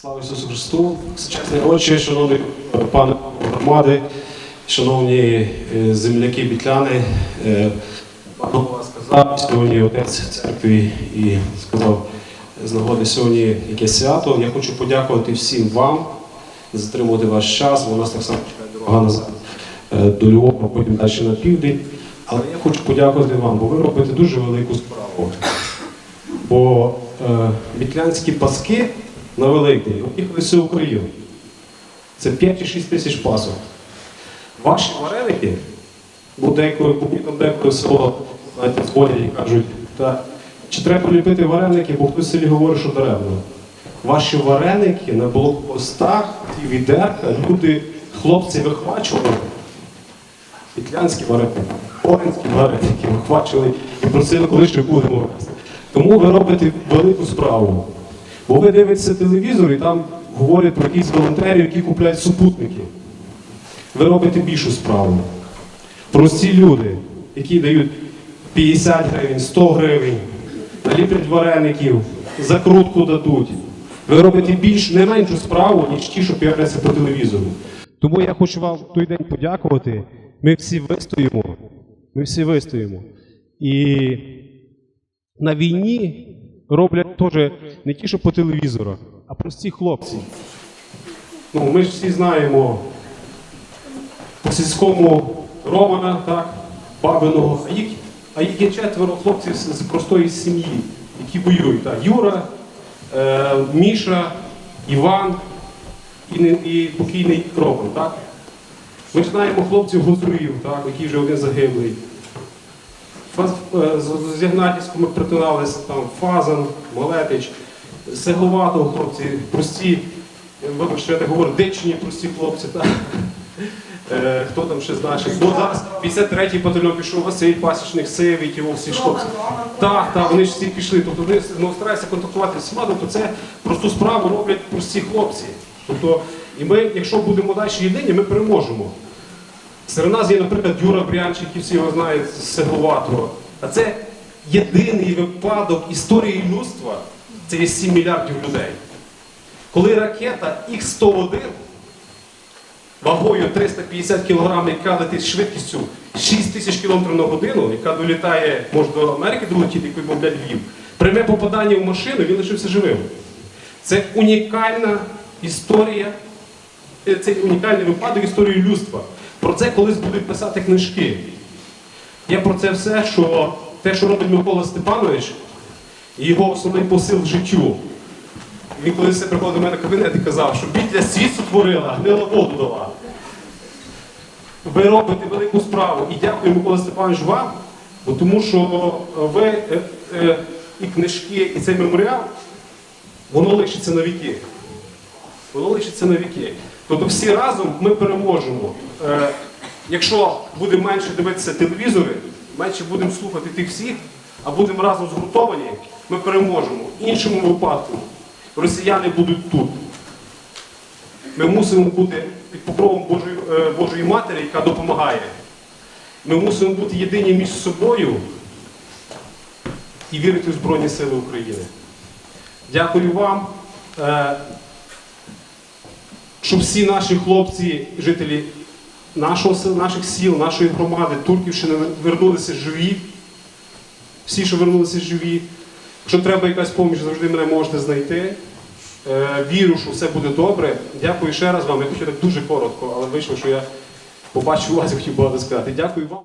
Слава Ісусу Христу! Сучасний отче, шановні пане громади, шановні е, земляки бітляни, е, пан голова сказав сьогодні отець церкві і сказав з нагоди сьогодні яке свято. Я хочу подякувати всім вам, затримувати ваш час, бо у нас так само чекає дорога назад е, до Львова, потім далі на південь. Але я хочу подякувати вам, бо ви робите дуже велику справу. Бо вітлянські паски на Великдень об'їхали всю Україну. Це 5 чи 6 тисяч пасок. Ваші вареники, бо деколи побігом деколи село знаєте, дзвонять і кажуть, та, чи треба ліпити вареники, бо хтось селі говорить, що даремно. Ваші вареники на блокпостах, ті відерка, люди, хлопці вихвачували. Вітлянські вареники, оренські вареники вихвачували і просили, коли ще будемо. Тому ви робите велику справу. Бо ви дивитеся телевізор і там говорять про якісь волонтерів, які купляють супутники. Ви робите більшу справу. Прості люди, які дають 50 гривень, 100 гривень, наліплять вареників, закрутку дадуть. Ви робите більш не меншу справу, ніж ті, що піаряться по телевізору. Тому я хочу вам в той день подякувати. Ми всі вистоїмо. Ми всі вистоїмо. І на війні роблять теж не ті, що по телевізору, а прості хлопці. Ну, ми ж всі знаємо по сільському Романа, так, бабиного, а їх, а їх є четверо хлопців з, простої сім'ї, які воюють. Так. Юра, е, Міша, Іван і, і покійний Роман. Так? Ми ж знаємо хлопців Гозруїв, так, які вже один загиблий. Е, з- Ягнатівськом ми притиналися, там Фазан, Малетич, Сеговато хлопці, прості, вибачте, що я так говорю, дичні прості хлопці. Так. Е, Хто там ще з наших? Ну, зараз 53-й батальйон пішов Василь Пасічник, Сивий, ті всі ж хлопці. Так, так, вони ж всі пішли. Тобто вони ну, стараються контактувати з всіма, тобто це просту справу роблять прості хлопці. Тобто, і ми, якщо будемо далі єдині, ми переможемо. Серед нас є, наприклад, Юра Брянчик, який всі його знають з Сеговатого. А це єдиний випадок історії людства, це є 7 мільярдів людей. Коли ракета Х-101 вагою 350 кг, яка летить з швидкістю 6 тисяч км на годину, яка долітає, може до Америки долетіти, який бомблять Львів, пряме попадання в машину, він лишився живим. Це унікальна історія, е, це унікальний випадок історії людства. Про це колись будуть писати книжки. Я про це все, що те, що робить Микола Степанович, і його основний посил в життю. Він колись приходив до мене в кабінет і казав, що бітля світ сотворила, гнила воду дала. Ви робите велику справу. І дякую, Микола Степанович, вам, бо тому що ви е, е, і книжки, і цей меморіал, воно лишиться на віки. Воно лишиться на віки. Тобто всі разом ми переможемо. Е, якщо будемо менше дивитися телевізори, менше будемо слухати тих всіх, а будемо разом згуртовані, ми переможемо. В іншому випадку росіяни будуть тут. Ми мусимо бути під покровом Божої, е, Божої Матері, яка допомагає. Ми мусимо бути єдині між собою і вірити в Збройні Сили України. Дякую вам. Е, щоб всі наші хлопці, жителі нашого, наших сіл, нашої громади, Турківщини вернулися живі. Всі, що вернулися живі. Якщо треба якась допомога, завжди мене можете знайти. Е, вірю, що все буде добре. Дякую ще раз вам. Я хотів дуже коротко, але вийшло, що я побачив вас і хотів багато сказати. Дякую вам.